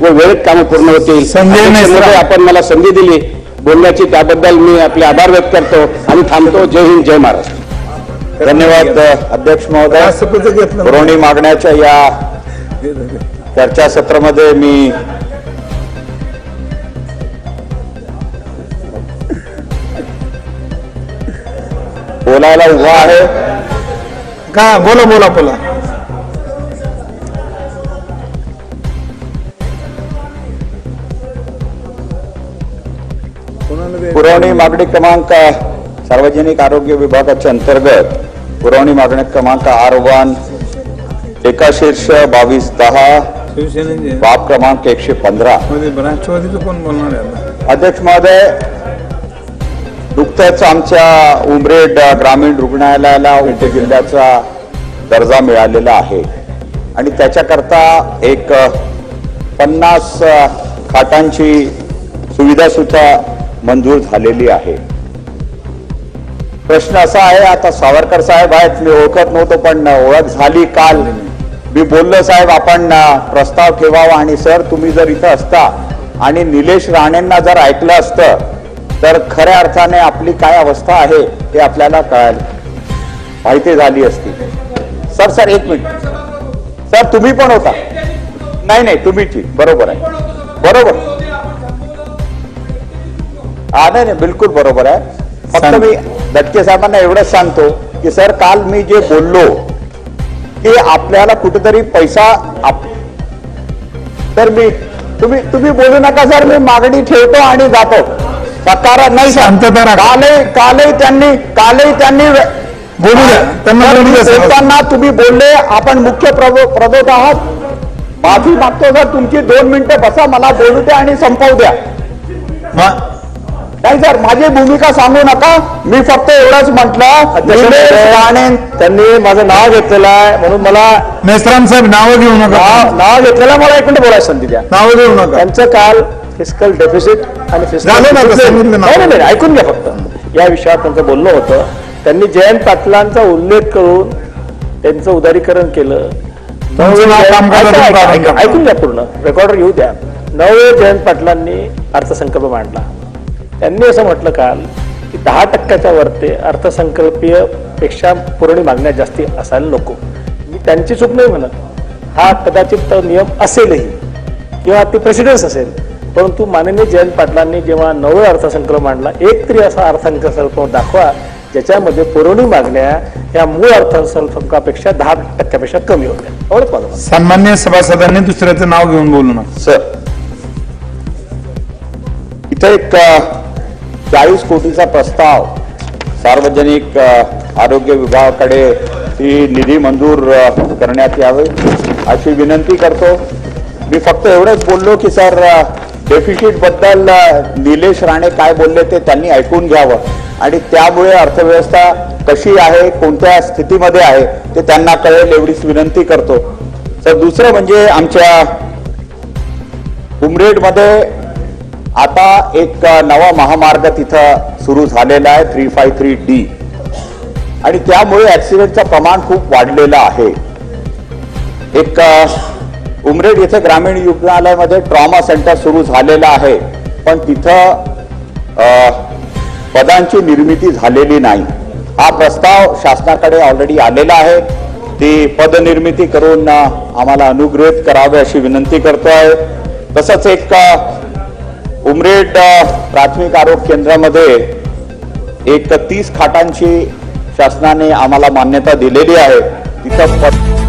व वेळेत कामं पूर्ण होतील. आपण मला संधी दिली. बोलण्याची त्याबद्दल मी आपले आभार व्यक्त करतो आणि थांबतो. जय हिंद जय महाराष्ट्र. धन्यवाद अध्यक्ष महोदय. पुरवणी मागण्याच्या या चर्चासत्रामध्ये मी बोलायला उभा आहे. का? बोला बोला बोला. पुरवणी मागणी क्रमांक सार्वजनिक आरोग्य विभागाच्या अंतर्गत पुरवणी मागणी क्रमांक आर वन एका शीर्ष बावीस दहा बाब क्रमांक एकशे पंधरा. अध्यक्ष महोदय नुकतंच आमच्या उमरेड ग्रामीण रुग्णालयाला उपजिल्ह्याचा दर्जा मिळालेला आहे. आणि त्याच्याकरता एक पन्नास खाटांची सुविधा सुद्धा मंजूर झालेली आहे. प्रश्न असा आहे आता सावरकर साहेब आहेत मी ओळखत नव्हतो पण ओळख झाली काल. मी बोललो साहेब आपण प्रस्ताव ठेवावा आणि सर तुम्ही जर इथं असता आणि निलेश राणेंना जर ऐकलं असतं तर खऱ्या अर्थाने आपली काय अवस्था आहे हे आपल्याला कळाल. माहिती झाली असती. सर सर एक मिनिट. सर तुम्ही पण होता. नाही नाही तुम्हीची. बरोबर आहे. बरोबर. हा नाही नाही बिलकुल बरोबर आहे फक्त. मी दत्ते साहेबांना एवढंच सांगतो की सर काल मी जे बोललो की आपल्याला कुठेतरी पैसा आप- तर मी तुम्ही तुम्ही बोलू नका सर मी मागणी ठेवतो आणि जातो सकारा नाही राखा. कालही कालही त्यांनी कालही त्यांनी. बोलताना तुम्ही बोलले आपण मुख्य प्रबोध आहात माफी मागतो सर तुमची दोन मिनिटं बसा मला बोलू द्या आणि संपवू द्या नाही सर माझी भूमिका सांगू नका मी फक्त एवढंच म्हटलं. त्यांनी माझं नाव घेतलेलं आहे म्हणून मला मेश्राम साहेब नावं घेऊ नका. नाव नाव घेतलेलं मला एक मिनिट बोलायला संधी द्या. नावं घेऊ नका. त्यांचं काल फिजिकल डेफिसिट आणि नाही, ऐकून घ्या फक्त. या विषयावर त्यांचं बोलणं होतं. त्यांनी जयंत पाटलांचा उल्लेख करून त्यांचं उदारीकरण केलं. नाव. ऐकून घ्या पूर्ण. रेकॉर्डर येऊ द्या. नववे जयंत पाटलांनी अर्थसंकल्प मांडला. त्यांनी असं म्हटलं काल की दहा टक्क्याच्या वरते अर्थसंकल्पीयपेक्षा पुरवणी मागण्या जास्ती असायला नको. मी त्यांची चूक नाही म्हणत. हा कदाचित तो नियम असेलही किंवा ते प्रेसिडेन्स असेल. परंतु माननीय जयंत पाटलांनी जेव्हा नवं अर्थसंकल्प मांडला एक तरी असा अर्थसंकल्प दाखवा ज्याच्यामध्ये पुरवणी मागण्या ह्या मूळ अर्थसंकल्पापेक्षा दहा टक्क्यापेक्षा कमी होत्या. मत. सन्मान्य सभासदांनी दुसऱ्याचं नाव घेऊन बोलू नका. सर इथं एक चाळीस कोटीचा प्रस्ताव सार्वजनिक आरोग्य विभागाकडे ही निधी मंजूर करण्यात यावे अशी विनंती करतो. मी फक्त एवढंच बोललो की सर डेफिसिटबद्दल निलेश राणे काय बोलले ते त्यांनी ऐकून घ्यावं आणि त्यामुळे अर्थव्यवस्था कशी आहे कोणत्या स्थितीमध्ये आहे ते त्यांना कळेल एवढीच विनंती करतो. तर दुसरं म्हणजे आमच्या उमरेडमध्ये आता एक नवा महामार्ग तिथं सुरू झालेला आहे थ्री फाय थ्री डी आणि त्यामुळे ऍक्सिडेंटचं प्रमाण खूप वाढलेलं आहे. एक उमरेड येथे ग्रामीण रुग्णालयामध्ये ट्रॉमा सेंटर सुरू झालेलं आहे पण तिथं पदांची निर्मिती झालेली नाही. हा प्रस्ताव शासनाकडे ऑलरेडी आलेला आहे. ती पदनिर्मिती करून आम्हाला अनुग्रहित करावे अशी विनंती करतो आहे तसंच एक उमरेड प्राथमिक आरोग्य केंद्रामध्ये एक तर तीस खाटांची शासनाने आम्हाला मान्यता दिलेली आहे. तिथं